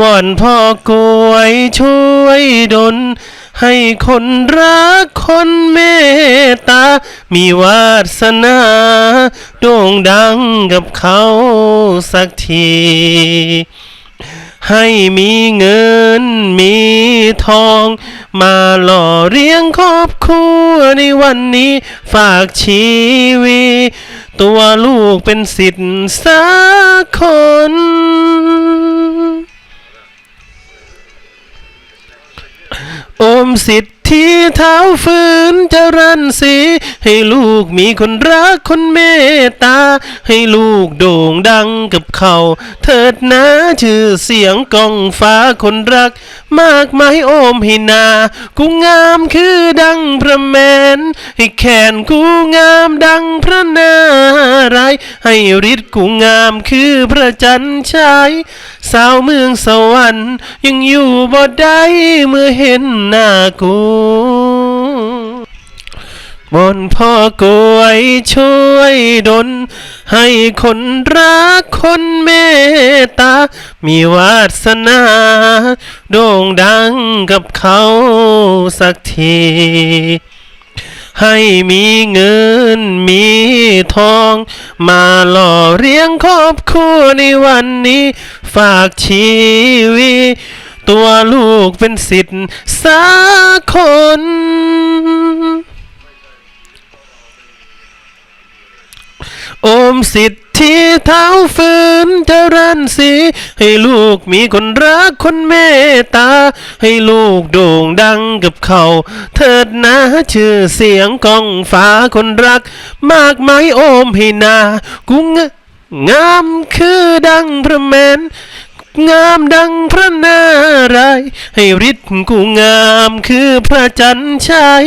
วอนพ่อกวยช่วยดลให้คนรักคนเมตตา มีวาสนาโด่งดังกับเขาสักที ให้มีเงินมีทอง มาหล่อเลี้ยงครอบครัวในวันนี้ฝากชีวิตตัวลูกเป็นสิทธิ์สักคน said ที่เท้าฝืนจะรันสี ให้ลูกมีคนรักคนเมตตา ให้ลูกโด่งดังกับเขา เถิดนะชื่อเสียงกองฟ้าคนรัก มากมายโอมให้นา กูงามคือดังพระแมน ให้แขนกูงามดังพระนารายให้ฤทธิ์กูงามคือพระจันทร์ชายสาวเมืองสวรรค์ยังอยู่บ่ได้เมื่อเห็นหน้ากูบนพ่อกวยช่วยดลให้คนรักคนเมตตา มีวาสนา โด่งดังกับเขาสักที ให้มีเงินมีทอง มาหล่อเลี้ยงครอบครัวในวันนี้ ฝากชีวิต ตัวลูกเป็นสิทธิ์สักคนอมสิทธิ์ที่เท้าฝืนเจรันสีให้ลูกมีคนรักคนเมตตา ให้ลูกโด่งดังกับเขา เถิดนะชื่อเสียงกองฟ้าคนรัก มากมายโอมให้นา กุ้งงามคือดังพระแมน งามดังพระนารายให้ฤทธิ์กูงามคือพระจันทร์ชาย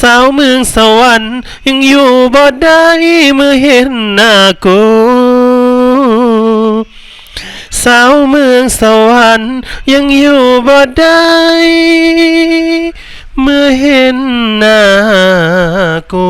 สาวเมืองสวรรค์ยังอยู่บ่ได้เมื่อเห็นหน้ากูสาวเมืองสวรรค์ยังอยู่บ่ได้ เมื่อเห็นหน้ากู